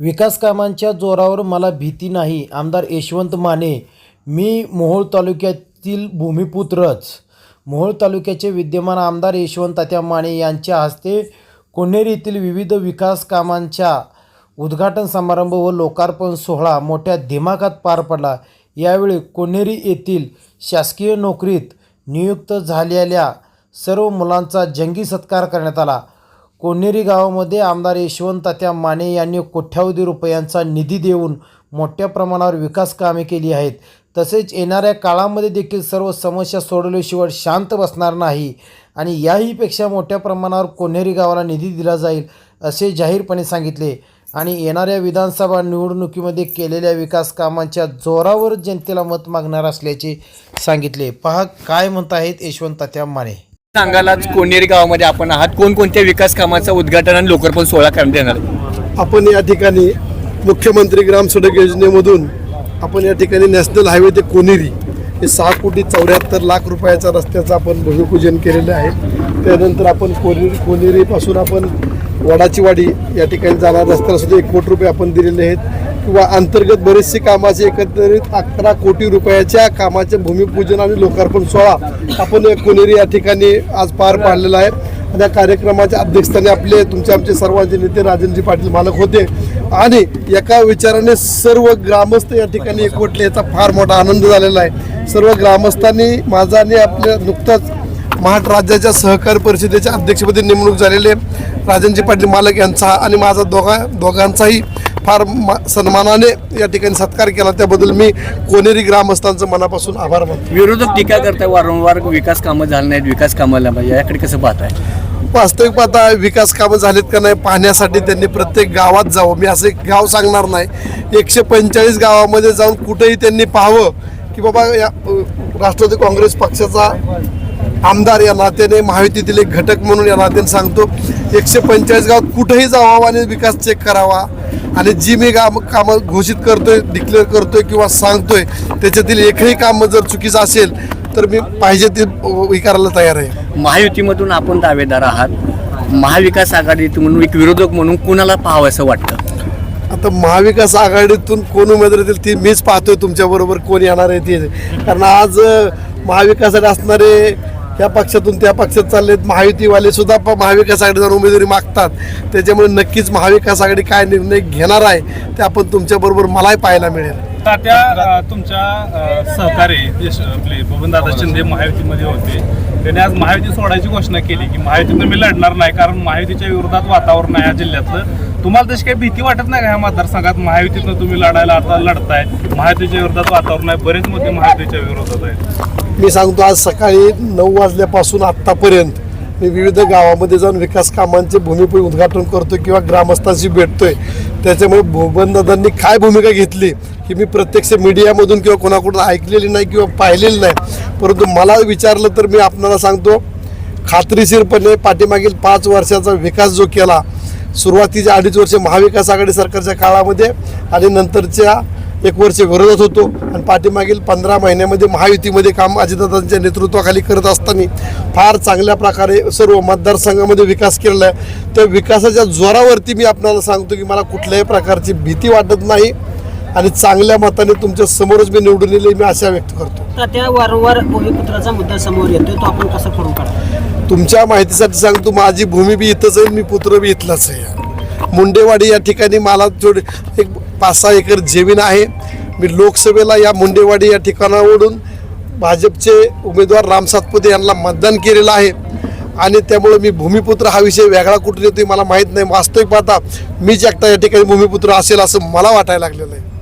विकास कामांच्या जोरावर मला भीती नाही. आमदार यशवंत माने मी मोहोळ तालुक्यातील भूमिपुत्रच. मोहोळ तालुक्याचे विद्यमान आमदार यशवंत तात्या माने यांच्या हस्ते कोण्हेर येथील विविध विकास कामांच्या उद्घाटन समारंभ व लोकार्पण सोहळा मोठ्या दिमाखात पार पडला. यावेळी कोण्हेरी येथील शासकीय नोकरीत नियुक्त झालेल्या सर्व मुलांचा जंगी सत्कार करण्यात आला. कोनेरी गावामध्ये आमदार यशवंत तात्या माने यांनी कोट्यावधी रुपयांचा निधी देऊन मोठ्या प्रमाणावर विकास कामे केली आहेत. तसेच येणाऱ्या काळामध्ये देखील सर्व समस्या सोडवल्याशिवाय शांत बसणार नाही आणि याहीपेक्षा मोठ्या प्रमाणावर कोनेरी गावाला निधी दिला जाईल असे जाहीरपणे सांगितले. आणि येणाऱ्या विधानसभा निवडणुकीमध्ये केलेल्या विकास कामांच्या जोरावर जनतेला मत मागणार असल्याचे सांगितले. पहा काय म्हणत आहेत यशवंत तात्या माने? सांगाल कोणेरी गावामध्ये आपण आहात. कोणकोणत्या विकास कामाचा उद्घाटन आणि लोकार्पण सोहळा करण्यात येणार आहे? आपण या ठिकाणी मुख्यमंत्री ग्राम सडक योजनेमधून आपण या ठिकाणी नॅशनल हायवे ते कोनेरी हे सहा कोटी चौऱ्याहत्तर लाख रुपयाचा रस्त्याचं आपण भूमिपूजन केलेलं आहे. त्यानंतर आपण कोनेरी कोनेरीपासून आपण वडाची वाडी या ठिकाणी जाणारा. रस्त्याला सुद्धा एक कोटी रुपये आपण दिलेले आहेत. किंवा अंतर्गत बरेचसे कामाचे एकत्रित अकरा कोटी रुपयाच्या कामाचे भूमिपूजन आणि लोकार्पण सोहळा आपण कोनेरी या ठिकाणी आज पार पाडलेला आहे. त्या या कार्यक्रमाच्या अध्यक्षस्थानी आपले तुमचे आमचे सर्वांचे नेते राजनजी पाटील मालक होते. आणि एका विचाराने सर्व ग्रामस्थ या ठिकाणी एकवटले याचा फार मोठा आनंद झालेला आहे. सर्व ग्रामस्थांनी माझा आणि आपल्या नुकताच महाराष्ट्र राज्याच्या सहकार परिषदेच्या अध्यक्षपदी नेमणूक झालेले राजनजी पाटील मालक यांचा आणि माझा दोघा दोघांचाही फार मा सन्मानाने या ठिकाणी सत्कार केला. त्याबद्दल मी कोणेरी ग्रामस्थांचं मनापासून आभार मानतो. विरोधक टीका करताय वारंवार विकास कामं झाली नाहीत विकास कामाला पाहिजे याकडे कसं पाहताय? वास्तविक पाहता विकास कामं झालीत का नाही पाहण्यासाठी त्यांनी प्रत्येक गावात जावं. मी असं एक गाव सांगणार नाही. एकशे पंचेचाळीस गावामध्ये जाऊन कुठेही त्यांनी पाहावं की बाबा या राष्ट्रवादी काँग्रेस पक्षाचा आमदार या नात्याने महायुतीतील एक घटक म्हणून या नात्याने सांगतो एकशे पंचेचाळीस गावात कुठेही जावा आणि विकास चेक करावा. आणि जी मी काम कामं घोषित करतोय डिक्लेअर करतोय किंवा सांगतोय त्याच्यातील एकही काम जर चुकीचं असेल तर मी पाहिजे ते विकारायला तयार आहे. महायुतीमधून आपण दावेदार आहात. महाविकास आघाडीतून म्हणून एक विरोधक म्हणून कुणाला पाहावं असं वाटतं? आता महाविकास आघाडीतून कोण उमेदवार येतील ती मीच पाहतोय तुमच्याबरोबर कोण येणार आहे ते. कारण आज अ, महाविकासासाठी असणारे या पक्षातून त्या पक्षात चाललेत. महायुतीवाले सुद्धा प- महाविकास आघाडीवर उमेदवारी मागतात. त्याच्यामुळे नक्कीच महाविकास आघाडी काय निर्णय घेणार आहे ते आपण तुमच्याबरोबर मलाही पाहायला मिळेल. तात्या त्या तुमच्या सहकारी आपले बबनदादा शिंदे महायुतीमध्ये होते. त्यांनी आज महायुती सोडायची घोषणा केली की महायुतीतून मी लढणार नाही कारण महायुतीच्या विरोधात वातावरण आहे या जिल्ह्यातलं. तुम्हाला तशी काही भीती वाटत नाही का ह्या मतदारसंघात? महायुतीतनं तुम्ही लढायला आता लढताय. महायुतीच्या विरोधात वातावरण आहे. बरेच मुद्दे महायुतीच्या विरोधात आहेत. मी सांगतो आज सकाळी नऊ वाजल्यापासून आत्तापर्यंत मी विविध गावामध्ये जाऊन विकास कामांचे भूमिपूजन उद्घाटन करतो किंवा ग्रामस्थांशी भेटतोय. त्याच्यामुळे भूबनदादांनी काय भूमिका घेतली ही मी प्रत्यक्ष मीडियामधून किंवा कोणाकडून ऐकलेली नाही किंवा पाहिलेली नाही. परंतु मला विचारलं तर मी आपणाला सांगतो खात्रीशीरपणे पाठीमागील पाच वर्षाचा विकास जो केला सुरुवातीच्या अडीच वर्ष महाविकास आघाडी सरकारच्या काळामध्ये आणि नंतरच्या एक वर्ष विरोधात होतो. आणि पाठीमागील पंधरा महिन्यामध्ये महायुतीमध्ये काम अजितदादांच्या नेतृत्वाखाली करत असताना फार चांगल्या प्रकारे सर्व मतदारसंघामध्ये विकास केलेला आहे. त्या विकासाच्या जोरावरती मी आपल्याला सांगतो की मला कुठल्याही प्रकारची भीती वाटत नाही. आणि चांगल्या मताने तुमच्या समोरच मी निवडून येईल मी आशा व्यक्त करतो. त्या वारंवार भूमिपुत्राचा मुद्दा समोर येतोय तो आपण कसा करून काढतो तुमच्या माहितीसाठी सांगतो माझी भूमी बी इथंच आहे मी पुत्र बी इथलाच आहे. मुंडेवाडी या ठिकाणी मला थोडी एक पाच सहा एकर जमीन आहे. मी लोकसभेला या मुंडेवाडी या ठिकाणावरून भाजपचे उमेदवार राम सातपुते यांना मतदान केलेलं आहे. आणि त्यामुळे मी भूमिपुत्र हा विषय वेगळा कुठून येतो मला माहीत नाही. वास्तविक पाहता मीच एकटा या ठिकाणी भूमिपुत्र असेल असं मला वाटायला लागलेलं आहे.